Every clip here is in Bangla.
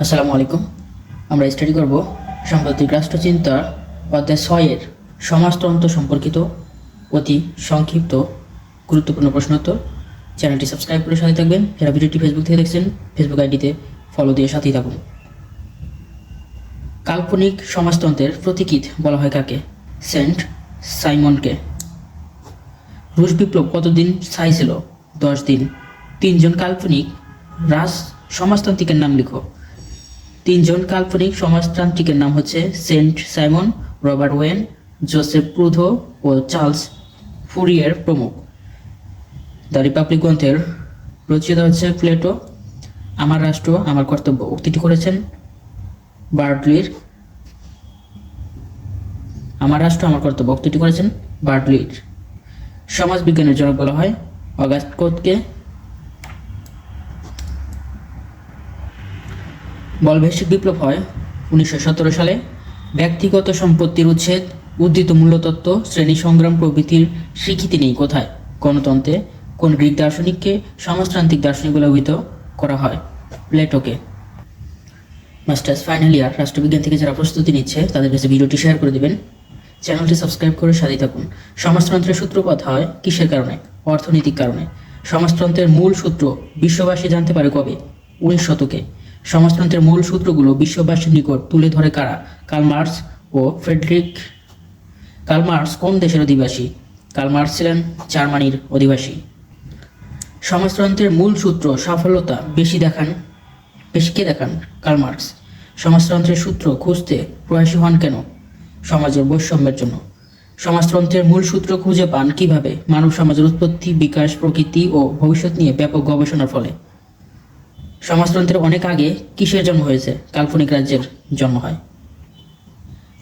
আসসালামু আলাইকুম আমরা স্টাডি করব সাম্প্রতিক রাষ্ট্রচিন্তা অধ্যায় ছয়ের সমাজতন্ত্র সম্পর্কিত অতি সংক্ষিপ্ত গুরুত্বপূর্ণ প্রশ্নোত্তর চ্যানেলটি সাবস্ক্রাইব করে সাথে থাকবেন। যারা ভিডিওটি ফেসবুক থেকে দেখছেন ফেসবুক আইডিতে ফলো দিয়ে সাথেই থাকুন। কাল্পনিক সমাজতন্ত্রের প্রতীকিত বলা হয় কাকে? সেন্ট সাইমনকে। রুশ বিপ্লব কতদিন স্থায়ী ছিল? দশ দিন। তিনজন কাল্পনিক রাজ সমাজতান্ত্রিকের নাম লিখো। তিনজন কাল্পনিক সমাজতান্ত্রিকের নাম হচ্ছে saint Simon, Robert Owen, Joseph Proudhon ও চার্লস ফুরিয়ের প্রমুখ। দ্য রিপাবলিক গ্রন্থের রচিতা হচ্ছে প্লেটো। আমার রাষ্ট্র, আমার কর্তব্য। উক্তিটি করেছেন বার্ডলির। আমার রাষ্ট্র, আমার কর্তব্য। উক্তিটি করেছেন বার্ডলির। সমাজ বিজ্ঞানের জনক বলা হয় অগাস্ট কোতকে বলভেষ্টিক বিপ্লব হয় উনিশশো সতেরো সালে। ব্যক্তিগত সম্পত্তির উচ্ছেদ, উদ্ধৃত মূল্যতত্ত্ব, শ্রেণি সংগ্রাম প্রভৃতির স্বীকৃতি নেই কোথায়? গণতন্ত্রে কোন গ্রিক দার্শনিককে সমাজতান্ত্রিক দার্শনিক বলে অভিহিত করা হয়? প্লেটোকে। মাস্টার্স ফাইনাল ইয়ার, রাষ্ট্রবিজ্ঞান থেকে যারা প্রস্তুতি নিচ্ছে, তাদের কাছে ভিডিওটি শেয়ার করে দেবেন। চ্যানেলটি সাবস্ক্রাইব করে সাথে থাকুন। সমাজতন্ত্রের সূত্রপাত হয় কিসের কারণে? অর্থনৈতিক কারণে। সমাজতন্ত্রের মূল সূত্র, বিশ্ববাসী জানতে পারে কবে? উনিশ শতকে। সমাজতন্ত্রের মূল সূত্রগুলো বিশ্ববাসীর নিকট তুলে ধরে কারা? কার্ল মার্কস ও ফ্রেডরিক কালমার্স কোন দেশের অধিবাসী? কালমার্স ছিলেন জার্মানির অধিবাসী। সমাজতন্ত্রের মূল সূত্র সাফল্যতা বেশি দেখান বেশিকে দেখান? Karl Marx. সমাজতন্ত্রের সূত্র খুঁজতে প্রয়াসী হন কেন? সমাজের বৈষম্যের জন্য। সমাজতন্ত্রের মূল সূত্র খুঁজে পান কীভাবে? মানব সমাজের উৎপত্তি, বিকাশ, প্রকৃতি ও ভবিষ্যৎ নিয়ে ব্যাপক গবেষণার ফলে। সমাজতন্ত্রের অনেক আগে কিসের জন্ম হয়েছে? কাল্পনিক রাজ্যের জন্ম হয়।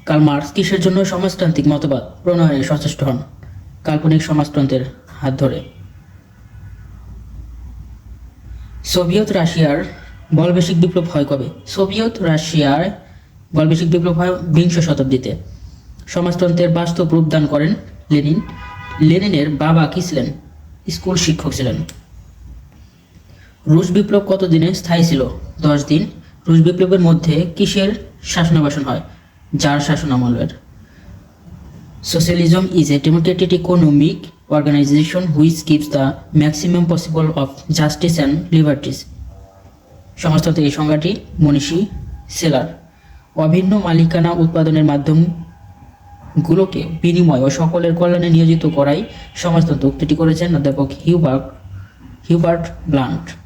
কার্ল মার্কস, কিসের জন্য সমাজতান্ত্রিক মতবাদ? প্রণয়নে সচেষ্ট হন কাল্পনিক সমাজতন্ত্রের হাত ধরে। সোভিয়েত রাশিয়ার বলবেশিক বিপ্লব হয় কবে? সোভিয়েত রাশিয়ার বলবেশিক বিপ্লব হয় বিংশ শতাব্দীতে। সমাজতন্ত্রের বাস্তব রূপদান করেন লেনিন। লেনিনের বাবা কি ছিলেন? স্কুল শিক্ষক ছিলেন। রুশ বিপ্লব কত দিনে স্থায়ী ছিল? দশ দিন। রুশ বিপ্লবের মধ্যে কিসের শাসনাবাসন হয়? যার শাসনামলের। Socialism is a democratic economic organization which gives the maximum possible of justice and liberties. সমাজতন্ত্রের এই সংজ্ঞাটি মনীষী সেলার। অভিন্ন মালিকানা উৎপাদনের মাধ্যমগুলোকে বিনিময় ও সকলের কল্যাণে নিয়োজিত করাই সমাজতন্ত্র উক্তিটি করেছেন অধ্যাপক Hubert Hubert Blunt.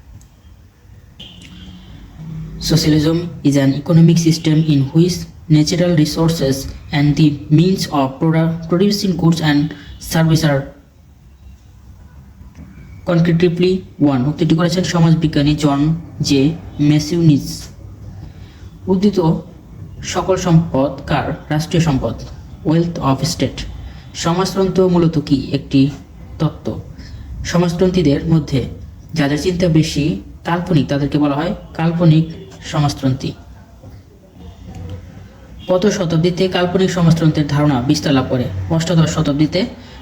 Socialism is an economic system in which natural resources and the means of produ- producing goods and services are concretely one. উক্তিটি করেছেন সমাজবিজ্ঞানী জন জে মেসিউনিস। উদ্ধৃত সকল সম্পদ কার? রাষ্ট্রীয় সম্পদ। ওয়েলথ অফ স্টেট সমাজতন্ত্র মূলত কি? একটি তত্ত্ব। সমাজতন্ত্রীদের মধ্যে যাদের চিন্তা বেশি, কাল্পনিক, তাদেরকে বলা হয় কাল্পনিক সমাজতন্ত্রী। কত শতাব্দীতে কাল্পনিক সমাজতন্ত্রের ধারণা বিস্তার লাভ করে। অষ্টাদশ শতাব্দীতে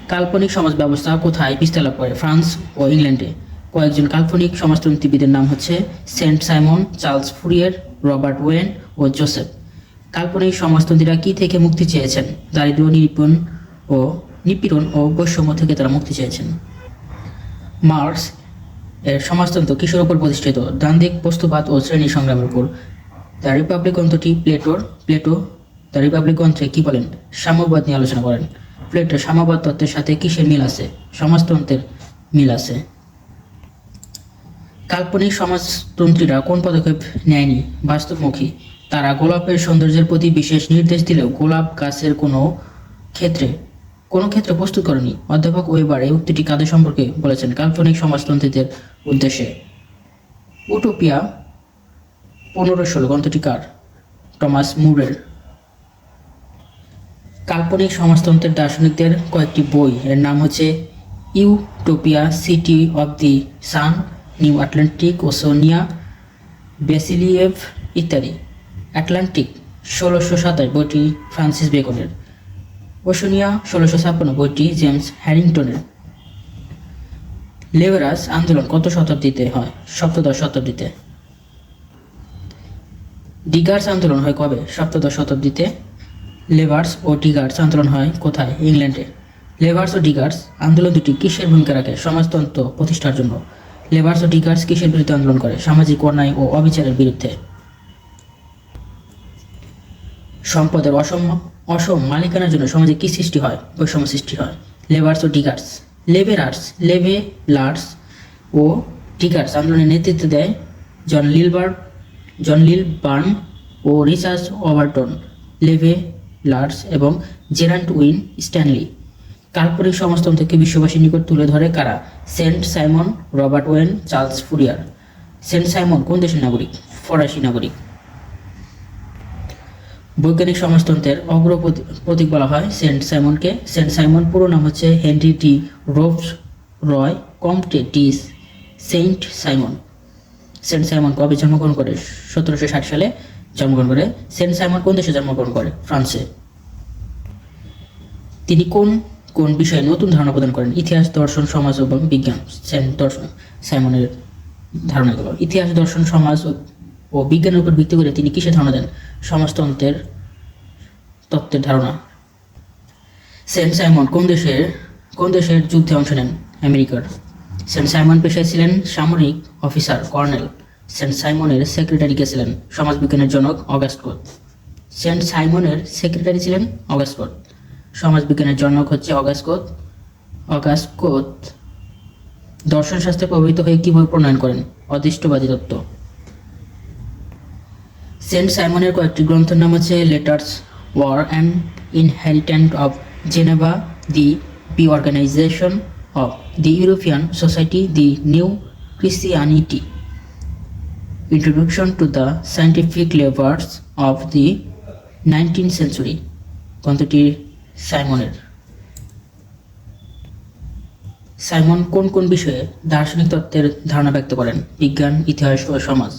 কাল্পনিক সমাজ ব্যবস্থা কোথায় বিস্তার লাভ করে? ফ্রান্স ও ইংল্যান্ডে। কয়েকজন কাল্পনিক সমাজতন্ত্রীবিদের নাম হচ্ছে saint Simon, Charles Fourier, Robert Owen ও জোসেফ। কাল্পনিক সমাজতন্ত্রীরা কি থেকে মুক্তি চেয়েছেন? দারিদ্র নিপীড়ন ও নিপীড়ন ও বৈষম্য থেকে তারা মুক্তি চেয়েছেন। মার্কস সমাজতন্ত্র কিসের উপর প্রতিষ্ঠিত? দ্বান্দ্বিক বস্তুবাদ ও শ্রেণি সংগ্রামের উপর। দ্য রিপাবলিক গ্রন্থটি প্লেটোর, প্লেটো, দ্য রিপাবলিক গ্রন্থে কি বলেন? সাম্যবাদ নিয়ে আলোচনা করেন। প্লেটোর সাম্যবাদ তত্ত্বের সাথে কিসের মিল আছে? সমাজতন্ত্রের মিল আছে। কাল্পনিক সমাজতন্ত্রীরা কোন পদক্ষেপ নেয়নি? বাস্তবমুখী। তারা গোলাপের সৌন্দর্যের প্রতি বিশেষ নির্দেশ দিলেও গোলাপ গাছের কোনো ক্ষেত্রে কোনো ক্ষেত্রে প্রস্তুত করেনি। অধ্যাপক ওয়েবার এই উক্তিটি কাদের সম্পর্কে বলেছেন? কাল্পনিক সমাজতন্ত্রীদের উদ্দেশ্যে। উটোপিয়া, পনেরো ষোলো, গ্রন্থটি কার? টমাস মুরের কাল্পনিক সমাজতন্ত্রের দার্শনিকদের কয়েকটি বই। এর নাম হচ্ছে Utopia, city of the sun, new Atlantic, Oceana, বেসিলিয়েভ ইত্যাদি। আটলান্টিক, ষোলোশো সাতাশ, বইটি ফ্রান্সিস বেকনের ওশনিয়া ষোলোশো ছাপ্পান্ন, বইটি জেমস হ্যারিংটনের। লেভেরাস আন্দোলন কত শতাব্দীতে হয়? সপ্তদশ শতাব্দীতে। ডিগার্স আন্দোলন হয় কবে? সপ্তদশ শতাব্দীতে। লেবার্স ও ডিগার্স আন্দোলন হয় কোথায়? ইংল্যান্ডে। লেবার্স ও ডিগার্স আন্দোলন দুটি কিসের ভূমিকা রাখে? সমাজতন্ত্র প্রতিষ্ঠার জন্য। লেবার্স ও ডিগার্স কিসের বিরুদ্ধে আন্দোলন করে? সামাজিক অন্যায় ও অবিচারের বিরুদ্ধে। সম্পদের অসম অসম মালিকানার জন্য সমাজে কি সৃষ্টি হয়? বৈষম্য সৃষ্টি হয়। লেবার্স ও ডিগার্স। লেবেরার্স লেবে লার্স ও টিকার্স আন্দোলনের নেতৃত্ব দেয় জন লিলবার্ট জন লিল বার্ন ও রিচার্ড ওভারটন লেভে লার্স এবং জেরান্ট উইন স্ট্যানলি কাল্পনিক সমাজতন্ত্রকে বিশ্ববাসীর নিকট তুলে ধরে কারা? Saint Simon, Robert Owen, Charles Fourier. Saint Simon কোন দেশের নাগরিক? ফরাসি নাগরিক। বৈজ্ঞানিক সমাজতন্ত্রের অগ্র প্রতীক বলা হয় সেন্ট সাইমনকে। সেন্ট সাইমন পুরো নাম হচ্ছে হেনরি টি রোভস রয় comte de saint Simon. Saint Simon কবে জন্মগ্রহণ করে? সতেরোশো ষাট সালে জন্মগ্রহণ করে। সেন্ট সাইমন কোন দেশে জন্মগ্রহণ করে? ফ্রান্সে। তিনি কোন কোন বিষয়ে নতুন ধারণা প্রদান করেন? ইতিহাস, দর্শন, সমাজ এবং বিজ্ঞান। সেন্ট দর্শন সাইমনের ধারণাগুলো। ইতিহাস, দর্শন, সমাজ ও- ও বিজ্ঞানের উপর ভিত্তি করে তিনি কিসে ধারণা দেন? সমাজতন্ত্রের তত্ত্বের ধারণা। সেন্ট সাইমন কোন দেশের কোন দেশের যুদ্ধে অংশ নেন? আমেরিকার। সেন্ট সাইমন পেশায় ছিলেন সামরিক অফিসার, কর্নেল। সেন্ট সাইমনের সেক্রেটারি কে ছিলেন? সমাজবিজ্ঞানের জনক অগাস্ট সেন্ট সাইমনের সেক্রেটারি ছিলেন অগাস্ট কোট। সমাজবিজ্ঞানের জনক হচ্ছে অগাস্ট কোট। অগাস্ট কোট দর্শন শাস্ত্রে প্রভাবিত হয়ে কীভাবে প্রণয়ন করেন? অদৃষ্টবাদী তত্ত্ব। সেন্ট সাইমনের কয়েকটি গ্রন্থের নাম আছে letters war and inheritant of Geneva, the be organization of the European society, the new Christianity. Introduction to the scientific labours of the nineteen century, গ্রন্থটি সাইমনের। সাইমন কোন কোন বিষয়ে দার্শনিক তত্ত্বের ধারণা ব্যক্ত করেন? বিজ্ঞান, ইতিহাস ও সমাজ।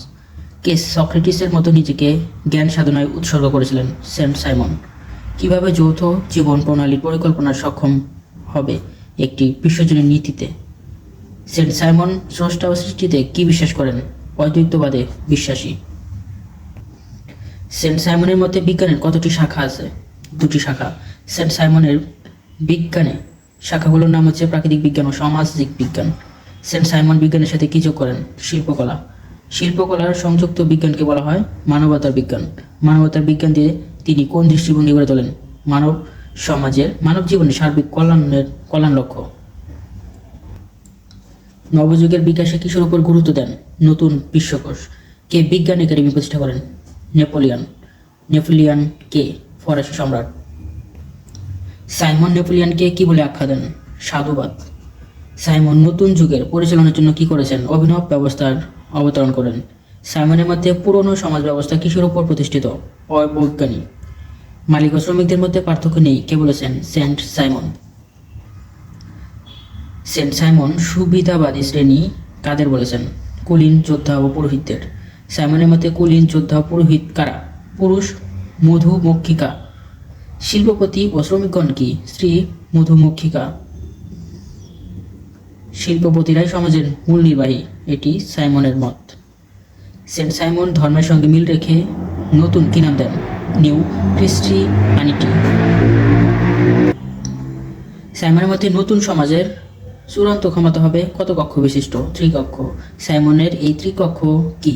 কে সক্রেটিসের মতো নিজেকে জ্ঞান সাধনায় উৎসর্গ করেছিলেন সেন্ট সাইমন। কীভাবে যৌথ জীবন প্রণালীর পরিকল্পনা সক্ষম হবে একটি বিশ্বজনীন নীতিতে? সেন্ট সাইমন স্রষ্টা ও সৃষ্টিতে কি বিশ্বাস করেন? অদ্বৈতবাদে বিশ্বাসী। সেন্ট সাইমনের মতে বিজ্ঞানের কতটি শাখা আছে? দুটি শাখা। সেন্ট সাইমনের বিজ্ঞানে শাখাগুলোর নাম হচ্ছে প্রাকৃতিক বিজ্ঞান ও সামাজিক বিজ্ঞান। সেন্ট সাইমন বিজ্ঞানের সাথে কি যোগ করেন? শিল্পকলা। শিল্পকলার সংযুক্ত বিজ্ঞানকে বলা হয় মানবতার বিজ্ঞান। মানবতার বিজ্ঞান দিয়ে তিনি কোন দৃষ্টিভঙ্গি গড়ে তোলেন? মানব সমাজের, মানব জীবনের সার্বিক কল্যাণের, কল্যাণ লক্ষ্য। নবযুগের বিকাশে কিসের উপর গুরুত্ব দেন? নতুন বিশ্বকোষ। কে বিজ্ঞান একাডেমি প্রতিষ্ঠা করেন? নেপোলিয়ন। নেপোলিয়ন কে? ফরাসি সম্রাট। সাইমন নেপোলিয়নকে কি বলে আখ্যা দেন? সাধুবাদ। সাইমন নতুন যুগের পরিচালনার জন্য কি করেছেন? অভিনব ব্যবস্থার অবতরণ করেন। সাইমনের মধ্যে পুরনো সমাজ ব্যবস্থা কিসের উপর প্রতিষ্ঠিত? অবৈজ্ঞানিক মালিক ও শ্রমিকদের মধ্যে পার্থক্য নেই কে বলেছেন সেন্ট সাইমন। সেন্ট সাইমন সুবিধাবাদী শ্রেণি কাদের বলেছেন? কুলীন যোদ্ধা ও পুরোহিতদের। সাইমনের মতে কুলীন যোদ্ধা পুরোহিত কারা? পুরুষ মধুমক্ষিকা শিল্পপতি ও শ্রমিকগণ কি? স্ত্রী মধুমক্ষিকা শিল্পপতিরাই সমাজের মূল নির্বাহী। এটি সাইমনের মত। সেন্ট সাইমন ধর্মের সঙ্গে মিল রেখে নতুন কি নাম দেন? New Christianity. সাইমনের মতে নতুন সমাজের চূড়ান্ত ক্ষমতা হবে কত কক্ষ বিশিষ্ট? ত্রিকক্ষ। সাইমনের এই ত্রিকক্ষ কি?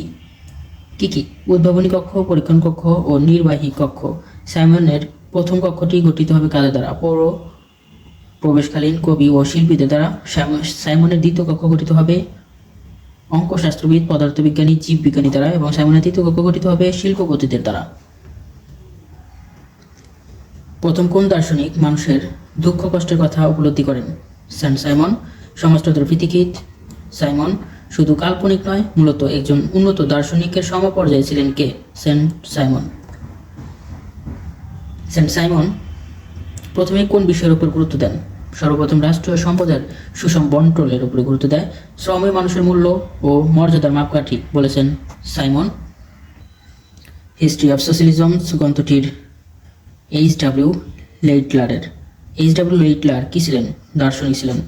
কি কি? উদ্ভাবনী কক্ষ, পরীক্ষণ কক্ষ ও নির্বাহী কক্ষ। সাইমনের প্রথম কক্ষটি গঠিত হবে কাদের দ্বারা? পৌর প্রবেশকালীন কবি ও শিল্পীদের দ্বারা। সাইমনের দ্বিতীয় কক্ষ গঠিত হবে অঙ্কশাস্ত্রবিদ পদার্থবিজ্ঞানী, জীববিজ্ঞানী দ্বারা এবং সাইমনের তৃতীয় কক্ষ গঠিত হবে শিল্পপতিদের দ্বারা। প্রথম কোন দার্শনিক মানুষের দুঃখ কষ্টের কথা উপলব্ধি করেন? সেন্ট সাইমন, সমাজতন্ত্র পৃথিকীত সাইমন, শুধু কাল্পনিক নয়, মূলত একজন উন্নত দার্শনিকের সমপর্যায়ে ছিলেন কে? Saint Simon. সেন্ট সাইমন, প্রথমে কোন বিষয়ের উপর গুরুত্ব দেন? সর্বপ্রথম রাষ্ট্রীয় সম্পদের সুষম বন্টনের উপরে গুরুত্ব দেয় শ্রমে মানুষের মূল্য ও মর্যাদার মাপকাঠি, বলেছেন সাইমন। হিস্ট্রি অফ সোশ্যালিজম গ্রন্থটির এইচ ডাব্লিউ লেইটলারের এইচ ডাব্লিউ লেইটলার কি ছিলেন? দার্শনিক ছিলেন।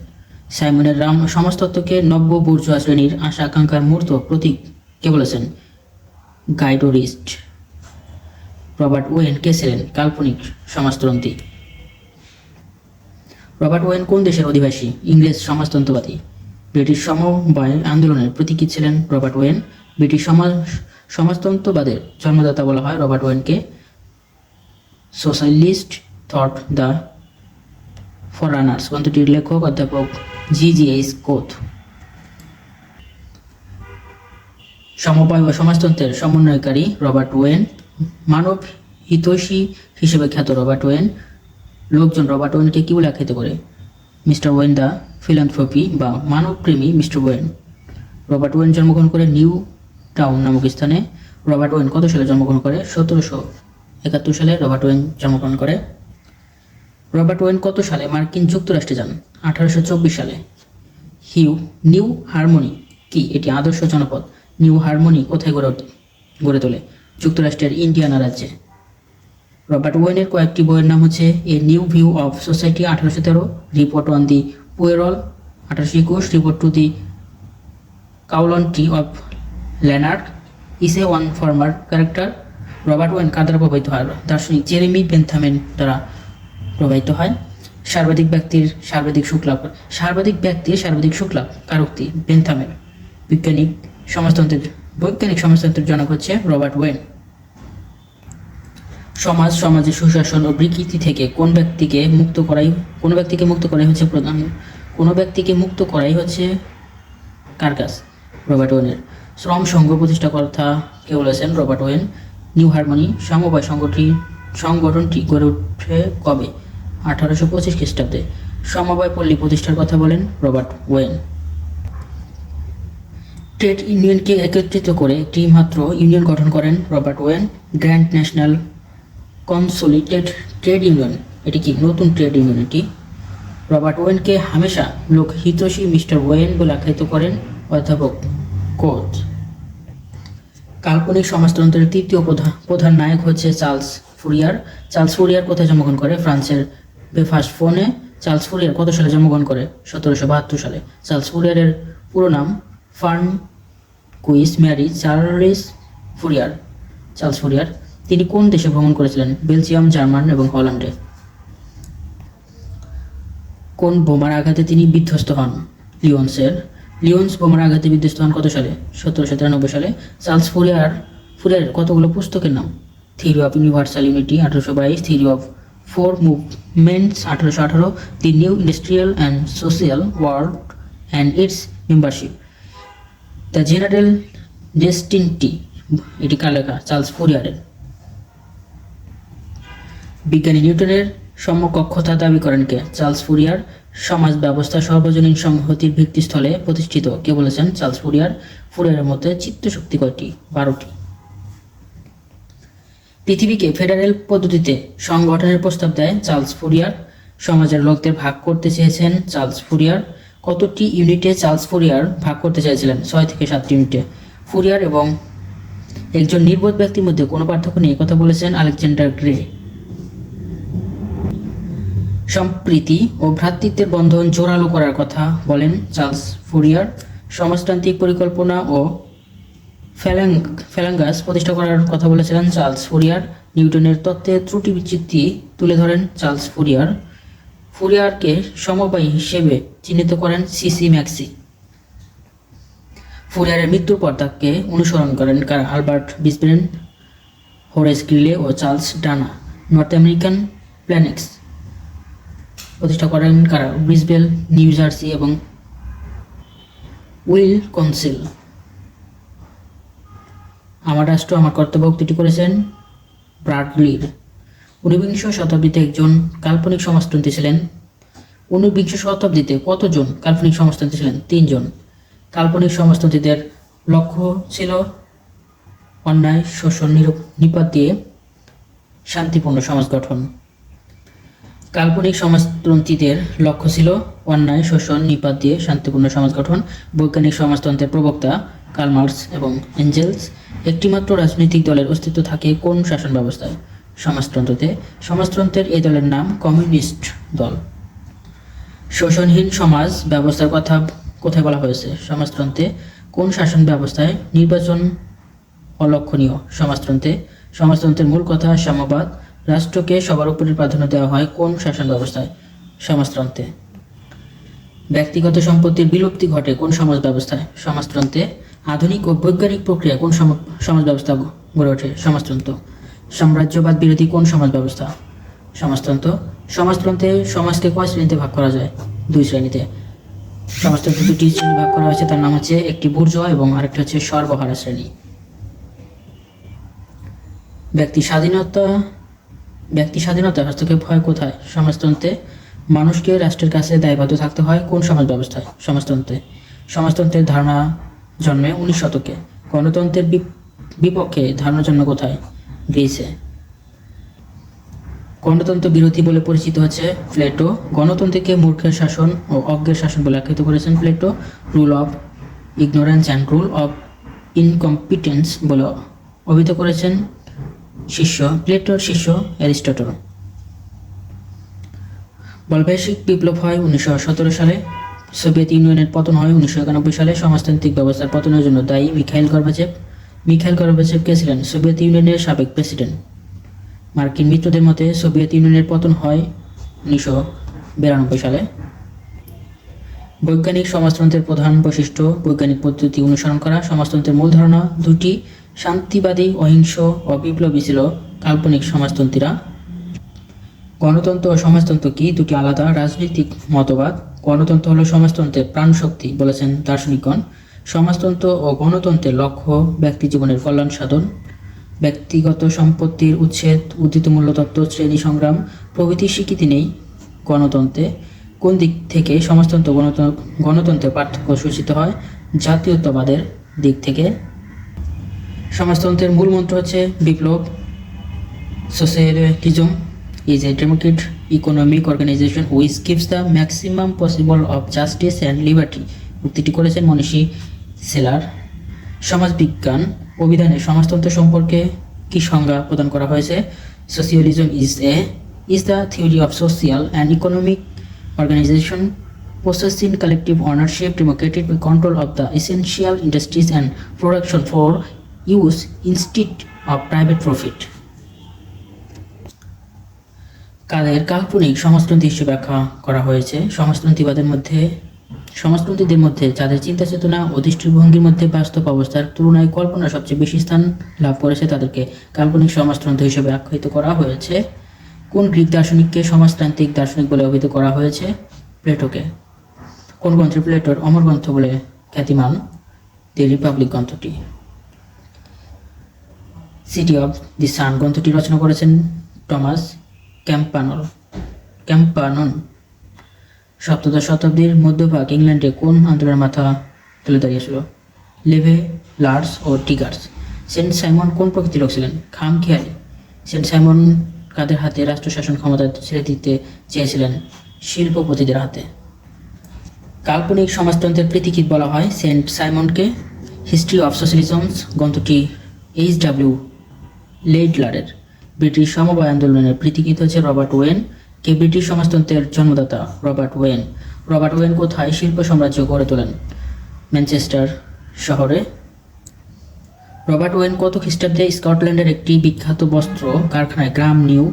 সাইমনের রাম সমাজতত্ত্বকে নব্য বুর্জোয়া শ্রেণির আশা আকাঙ্ক্ষার মূর্ত প্রতীক কে বলেছেন? গাইডোরিস্ট। রবার্ট ওয়েন কে ছিলেন কাল্পনিক সমাজতন্ত্রী। রবার্ট ওয়েন কোন দেশের অধিবাসী? ইংরেজ সমাজতন্ত্রবাদী। ব্রিটিশ সমবায় আন্দোলনের প্রতীকী ছিলেন রবার্ট ওয়েন। ব্রিটিশ সমাজ, সমাজতন্ত্রবাদের জন্মদাতা বলা হয় রবার্ট ওয়েনকে। সোশ্যালিস্ট থট দ্য ফরানার্স, গ্রন্থটির লেখক অধ্যাপক জি জি এইচ কোথ। সমবায় ও সমাজতন্ত্রের সমন্বয়কারী রবার্ট ওয়েন। মানব হিতৈষী হিসেবে খ্যাত রবার্ট ওয়েন। লোকজন রবার্ট ওয়েনকে কি বলে আখ্যায়িত করে? মিস্টার ওয়েন দ্য ফিলান্থ্রপি বা মানবপ্রেমী মিস্টার ওয়েন। রবার্ট ওয়েন জন্মগ্রহণ করে নিউ টাউন নামক স্থানে। রবার্ট ওয়েন কত সালে জন্মগ্রহণ করে? সতেরোশো একাত্তর সালে রবার্ট ওয়েন জন্মগ্রহণ করে। রবার্ট ওয়েন কত সালে মার্কিন যুক্তরাষ্ট্রে যান? আঠারোশো চব্বিশ সালে। হিউ, নিউ হারমোনি কি? এটি আদর্শ জনপদ। নিউ হারমোনি কোথায় গড়ে গড়ে তোলে যুক্তরাষ্ট্রের ইন্ডিয়ানা রাজ্যে। রবার্ট ওয়েনের কয়েকটি বইয়ের নাম হচ্ছে a new view of society আঠারোশো তেরো, রিপোর্ট অন দি পুয়েরল, আঠারোশো একুশ, report to the county of Lanark essay on former character, Robert Owen কার দ্বারা প্রভাবিত হয়? দার্শনিক জেরেমি বেনথামেন দ্বারা প্রভাবিত হয়। সর্বাধিক ব্যক্তির সর্বাধিক সুখলাভ। সর্বাধিক ব্যক্তির সর্বাধিক সুখলাভ কার উক্তি? বেনথামের বৈজ্ঞানিক সমাজতন্ত্রের বৈজ্ঞানিক সমাজতন্ত্রের জনক হচ্ছে রবার্ট ওয়েন। সমাজ সমাজের সুশাসন ও বিকৃতি থেকে কোন ব্যক্তিকে মুক্ত করাই, কোন ব্যক্তিকে মুক্ত করাই হচ্ছে প্রধান? কোন ব্যক্তিকে মুক্ত করাই হচ্ছে কার কাজ? রবার্ট ওয়েনের। শ্রম সংঘ প্রতিষ্ঠা কথা কে বলেছেন? রবার্ট ওয়েন, নিউ হারমোনি সমবায় সংগঠনটি সংগঠনটি গড়ে উঠে কবে? আঠারোশো পঁচিশ খ্রিস্টাব্দে। সমবায় পল্লী প্রতিষ্ঠার কথা বলেন রবার্ট ওয়েন। ট্রেড ইউনিয়নকে একত্রিত করে একটি মাত্র ইউনিয়ন গঠন করেন Robert Owen, grand national consolidated trade union এটি কি নতুন ট্রেড ইউনিয়ন এটি? রবার্ট ওয়েনকে হামেশা লোক হিতৈষী মিস্টার ওয়েন বলে আখ্যায়িত করেন অধ্যাপক কোথ কাল্পনিক সমাজতন্ত্রের তৃতীয় প্রধান প্রধান নায়ক হচ্ছে চার্লস ফুরিয়ার। চার্লস ফুরিয়ার কোথায় জন্মগ্রহণ করে? ফ্রান্সের বেফাস্ট ফোনে চার্লস ফুরিয়ার কত সালে জন্মগ্রহণ করে? সতেরোশো বাহাত্তর সালে। চার্লস ফুরিয়ারের পুরো নাম François Marie Charles Fourier. Charles Fourier তিনি কোন দেশে ভ্রমণ করেছিলেন? বেলজিয়াম, জার্মান এবং হল্যান্ডে। কোন বোমার আঘাতে তিনি বিধ্বস্ত হন? লিওন্সের। লিওন্স বোমার আঘাতে বিধ্বস্ত হন কত সালে? সতেরোশো তিরানব্বই সালে। চার্লস ফুরিয়ার ফুরিয়ারের কতগুলো পুস্তকের নাম? থিওরি অফ ইউনিভার্সাল ইউনিটি আঠারোশো বাইশ, থিওরি অফ ফোর মুভমেন্টস আঠারোশো আঠারো, the new industrial and social world and its membership. The general destiny, এটি কার লেখা? চার্লস ফুরিয়ারের। বিজ্ঞানী নিউটনের সমকক্ষতা দাবি করেন কে? চার্লস ফুরিয়ার সমাজ ব্যবস্থা সর্বজনীন সংহতির ভিত্তিস্থলে প্রতিষ্ঠিত। কে বলেছেন? Charles Fourier. ফুরিয়ারের মধ্যে চিত্তশক্তি কয়টি? বারোটি। পৃথিবীকে ফেডারেল পদ্ধতিতে সংগঠনের প্রস্তাব দেয় চার্লস ফুরিয়ার। সমাজের লোকদের ভাগ করতে চেয়েছেন চার্লস ফুরিয়ার। কতটি ইউনিটে চার্লস ফুরিয়ার ভাগ করতে চাইছিলেন ছয় থেকে সাত ইউনিটে। ফুরিয়ার এবং একজন নির্বোধ ব্যক্তির মধ্যে কোনো পার্থক্য নেই কথা বলেছেন আলেকজান্ডার গ্রে। সম্প্রীতি ও ভ্রাতৃত্বের বন্ধন জোরালো করার কথা বলেন চার্লস ফুরিয়ার। সমাজতান্ত্রিক পরিকল্পনা ও ফ্যালাং ফ্যালাঙ্গাস প্রতিষ্ঠা করার কথা বলেছিলেন চার্লস ফুরিয়ার। নিউটনের তত্ত্বের ত্রুটি বিচ্যুতি তুলে ধরেন চার্লস ফুরিয়ার। ফুরিয়ারকে সমবায়ী হিসেবে চিহ্নিত করেন সিসি ম্যাক্সি। ফুরিয়ারের মৃত্যুর পর তাকে অনুসরণ করেন কার আলবার্ট বিসব্রেন হোরেস গ্রিলে ও Charles Dana, North American phalanx প্রতিষ্ঠা করেন কারা? ব্রিসবেল, নিউ জার্সি এবং উইল কনসিল। আমার রাষ্ট্র, আমার কর্তব্য উক্তিটি করেছেন ব্রাডলির ঊনবিংশ শতাব্দীতে একজন কাল্পনিক সমাজতন্ত্রী ছিলেন। ঊনবিংশ শতাব্দীতে কতজন কাল্পনিক সমাজতন্ত্রী ছিলেন? তিনজন। কাল্পনিক সমাজতন্ত্রীদের লক্ষ্য ছিল অন্যায়, শোষণ নিপাত দিয়ে শান্তিপূর্ণ সমাজ গঠন। কাল্পনিক সমাজতন্ত্রীদের লক্ষ্য ছিল অন্যায়, শোষণ, নিপাত দিয়ে শান্তিপূর্ণ সমাজ গঠন। বৈজ্ঞানিক সমাজতন্ত্রের প্রবক্তা কার্ল মার্কস এবং এঞ্জেলস একটিমাত্র রাজনৈতিক দলের অস্তিত্ব থাকে কোন শাসন ব্যবস্থায়? সমাজতন্ত্রতে। সমাজতন্ত্রের এই দলের নাম কমিউনিস্ট দল। শোষণহীন সমাজ ব্যবস্থার কথা কোথায় বলা হয়েছে? সমাজতন্ত্রে কোন শাসন ব্যবস্থায় নির্বাচন অলক্ষণীয়? সমাজতন্ত্রে। সমাজতন্ত্রের মূল কথা সাম্যবাদ রাষ্ট্রকে সবার উপরে প্রাধান্য দেওয়া হয় কোন শাসন ব্যবস্থায়? সমাজতন্ত্রে। ব্যক্তিগত সম্পত্তির বিলুপ্তি ঘটে কোন সমাজ ব্যবস্থায়? সমাজতন্ত্রে। আধুনিক ও বৈজ্ঞানিক প্রক্রিয়া কোন সম- সমাজ ব্যবস্থা গড়ে ওঠে? সমাজতন্ত্র। সাম্রাজ্যবাদ বিরোধী কোন সমাজ ব্যবস্থা? সমাজতন্ত্র। সমাজতন্ত্রে সমাজকে কয় শ্রেণীতে ভাগ করা যায়? দুই শ্রেণীতে। সমাজতন্ত্র দুটি শ্রেণি ভাগ করা হয়েছে, তার নাম হচ্ছে একটি বুর্জোয়া এবং আরেকটি হচ্ছে সর্বহারা শ্রেণি। ব্যক্তি স্বাধীনতা ব্যক্তি স্বাধীনতা হস্তক্ষেপ হয় কোথায়? সমাজতন্ত্রে মানুষকে রাষ্ট্রের কাছে দায়বদ্ধ থাকতে হয় কোন সমাজ ব্যবস্থায়? সমাজতন্ত্রে। সমাজতন্ত্রের ধারণা জন্মে উনিশ শতকে। গণতন্ত্রের বিপ- বিপক্ষে ধারণা জন্ম কোথায়? গ্রিসে। গণতন্ত্র বিরোধী বলে পরিচিত হচ্ছে প্লেটো। গণতন্ত্রকে মূর্খের শাসন ও অজ্ঞের শাসন বলে আখ্যায়িত করেছেন Plato. Rule of ignorance and rule of incompetence বলে অভিহিত করেছেন শিষ্য প্লেটোর শিষ্য, অ্যারিস্টটল। বলবৈশ্বিক বিপ্লব হয় উনিশশো সতেরো সালে, সোভিয়েত ইউনিয়নের পতন হয় উনিশশো একানব্বই সালে, সমাজতান্ত্রিক ব্যবস্থার পতনের জন্য দায়ী মিখাইল গর্বাচেভ। মিখাইল গর্বাচেভ কে ছিলেন? সোভিয়েত ইউনিয়নের সাবেক প্রেসিডেন্ট। মার্কিন মিত্রদের মতে, সোভিয়েত ইউনিয়নের পতন হয় উনিশশো বিরানব্বই সালে। বৈজ্ঞানিক সমাজতন্ত্রের প্রধান বৈশিষ্ট্য, বৈজ্ঞানিক পদ্ধতি অনুসরণ করা। সমাজতন্ত্রের মূল ধারণা দুটি শান্তিবাদী, অহিংস ও বিপ্লবী ছিল কাল্পনিক সমাজতন্ত্রীরা। গণতন্ত্র ও সমাজতন্ত্র কি? দুটি আলাদা রাজনৈতিক মতবাদ। গণতন্ত্র হলো সমাজতন্ত্রের প্রাণশক্তি, বলেছেন দার্শনিকগণ। সমাজতন্ত্র ও গণতন্ত্রের লক্ষ্য ব্যক্তি জীবনের কল্যাণ সাধন। ব্যক্তিগত সম্পত্তির উচ্ছেদ, উদ্ধৃত মূল্যতত্ত্ব, শ্রেণি সংগ্রাম প্রভৃতির স্বীকৃতি নেই গণতন্ত্রে। কোন দিক থেকে সমাজতন্ত্র, গণতন্ত্র, গণতন্ত্রের পার্থক্য সূচিত হয়? জাতীয়তাবাদের দিক থেকে। সমাজতন্ত্রের মূল মন্ত্র হচ্ছে বিপ্লব socialism is a democrat economic organization which gives the maximum possible of justice and liberty উক্তিটি করেছেন মনীষী সেলার। সমাজবিজ্ঞান অভিধানে সমাজতন্ত্র সম্পর্কে কি সংজ্ঞা প্রদান করা হয়েছে? Socialism is a is the theory of social and economic organization process in collective ownership democratic control of the essential industries and production for use instead of private profit. কাদের কাল্পনিক সমাজতন্ত্রী হিসেবে ব্যাখ্যা করা হয়েছে? সমাজতন্ত্রীবাদের মধ্যে সমাজতন্ত্রীদের মধ্যে যাদের চিন্তা চেতনা ও দৃষ্টিভঙ্গির মধ্যে বাস্তব অবস্থার তুলনায় কল্পনা সবচেয়ে বেশি স্থান লাভ করেছে, তাদেরকে কাল্পনিক সমাজতন্ত্র হিসেবে আখ্যায়িত করা হয়েছে। কোন গ্রিক দার্শনিককে সমাজতান্ত্রিক দার্শনিক বলে অভিহিত করা হয়েছে? প্লেটোকে। কোন গ্রন্থে প্লেটোর অমর গ্রন্থ বলে খ্যাতিমান? দি রিপাবলিক গ্রন্থটি। সিটি অফ দি সান গ্রন্থটি রচনা করেছেন টমাস ক্যাম্পানল ক্যাম্পানন। সপ্তদশ শতাব্দীর মধ্যভাগ ইংল্যান্ডে কোন আন্দোলনের মাথা তুলে দাঁড়িয়েছিল? লেভে, লার্স ও টিগার্স। সেন্ট সাইমন কোন প্রকৃতির লোক ছিলেন? খাম খেয়ালি সেন্ট সাইমন কাদের হাতে রাষ্ট্র শাসন ক্ষমতা ছেড়ে দিতে চেয়েছিলেন? শিল্পপতিদের হাতে। কাল্পনিক সমাজতন্ত্রের প্রীতিকিত বলা হয় সেন্ট সাইমনকে? হিস্ট্রি অফ সোশ্যালিজমস গ্রন্থটি এইচ ডাব্লিউ লেইডলারের। ব্রিটিশ সমবায় আন্দোলনের প্রীতিকিত হচ্ছে রবার্ট ওয়েন। কে ব্রিটিশ সমাজতন্ত্রের জন্মদাতা রবার্ট ওয়েন। রবার্ট ওয়েন কোথায় শিল্প সাম্রাজ্য গড়ে তোলেন? ম্যানচেস্টার শহরে। রবার্ট ওয়েন কত খ্রিস্টাব্দে স্কটল্যান্ডের একটি বিখ্যাত বস্ত্র কারখানায় গ্রাম নিউ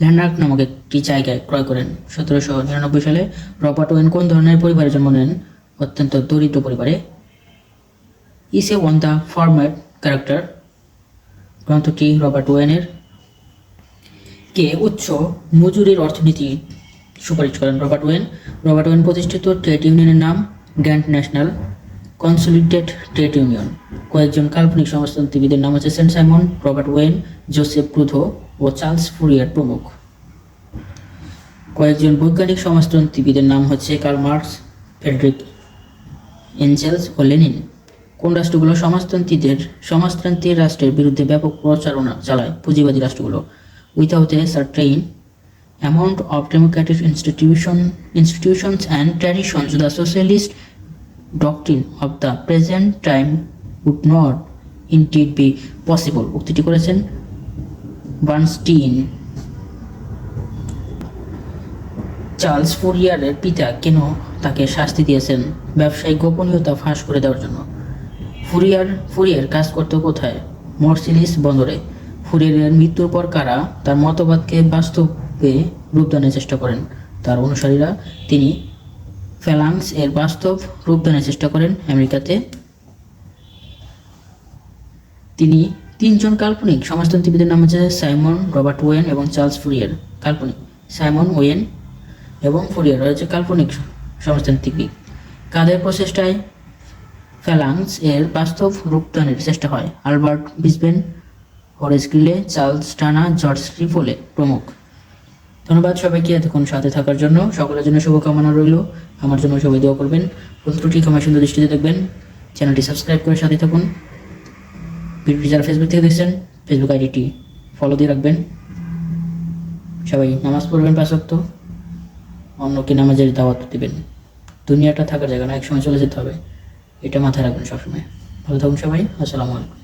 ল্যান্ডার্ক নামক একটি জায়গায় ক্রয় করেন। সতেরোশো নিরানব্বই সালে রবার্ট ওয়েন কোন ধরনের পরিবারে জন্ম নেন? অত্যন্ত দরিদ্র পরিবারে। Essay on the format character. গ্রন্থটি রবার্ট ওয়েনের? কে উচ্চ মজুরির অর্থনীতি সুপারিশ করেন রবার্ট ওয়েন? রবার্ট ওয়েন প্রতিষ্ঠিত ট্রেড ইউনিয়নের নাম grand national consolidated trade union. কয়েকজন কাল্পনিক সমাজতন্ত্রীবিদের নাম হচ্ছে saint Simon, Robert Owen, Joseph Proudhon ও চার্লস ফুরিয়ার প্রমুখ। কয়েকজন বৈজ্ঞানিক সমাজতন্ত্রীবিদের নাম হচ্ছে কার্ল মার্কস ফেডরিক এঞ্জেলস ও লেনিন। কোন রাষ্ট্রগুলো সমাজতন্ত্রীদের সমাজতান্ত্রিক রাষ্ট্রের বিরুদ্ধে ব্যাপক প্রচারণা চালায় পুঁজিবাদী রাষ্ট্রগুলো। Without a certain amount of democratic institution, institutions and traditions, the socialist doctrine of the present time would not indeed be possible. উক্তিটি করেছেন বার্নস্টিন। চার্লস ফুরিয়ারের পিতা কেন তাকে শাস্তি দিয়েছেন? ব্যবসায়িক গোপনীয়তা ফাঁস করে দেওয়ার জন্য। ফুরিয়ার ফুরিয়ার কাজ করতে কোথায়? মর্সিলিস বন্দরে। ফুরিয়ারের মৃত্যুর পর কারা তার মতবাদকে বাস্তবে রূপদানের চেষ্টা করেন? তার অনুসারীরা তিনি ফ্যালাংস এর বাস্তব রূপদানের চেষ্টা করেন আমেরিকাতে। তিনি তিনজন কাল্পনিক সমাজতন্ত্রীবিদের নাম হচ্ছে সাইমন, রবার্ট ওয়েন এবং চার্লস ফুরিয়ার কাল্পনিক। সাইমন, ওয়েন এবং ফুরিয়ার হচ্ছে কাল্পনিক সমাজতান্ত্রিক। কাদের প্রচেষ্টায় ফ্যালাংস এর বাস্তব রূপদানের চেষ্টা হয়। Albert Brisbane, Horace Greeley Charles Dana, George Ripley প্রমুখ। ধন্যবাদ সবাইকে এতক্ষণ সাথে থাকার জন্য। সকলের জন্য শুভকামনা রইল। আমার জন্য সবাই দোয়া করবেন। ভুল ত্রুটি সুন্দর দৃষ্টিতে দেখবেন। চ্যানেলটি সাবস্ক্রাইব করে সাথে থাকুন। ভিডিওটি যারা ফেসবুক থেকে দেখছেন ফেসবুক আইডিটি ফলো দিয়ে রাখবেন। সবাই নামাজ পড়বেন পাঁচ ওয়াক্ত অন্যকে নামাজের দাওয়াত দিবেন। দুনিয়াটা থাকার জায়গা না, একসময় চলে যেতে হবে। এটা মাথায় রাখবেন সবসময়। ভালো থাকুন সবাই আসসালামু আলাইকুম।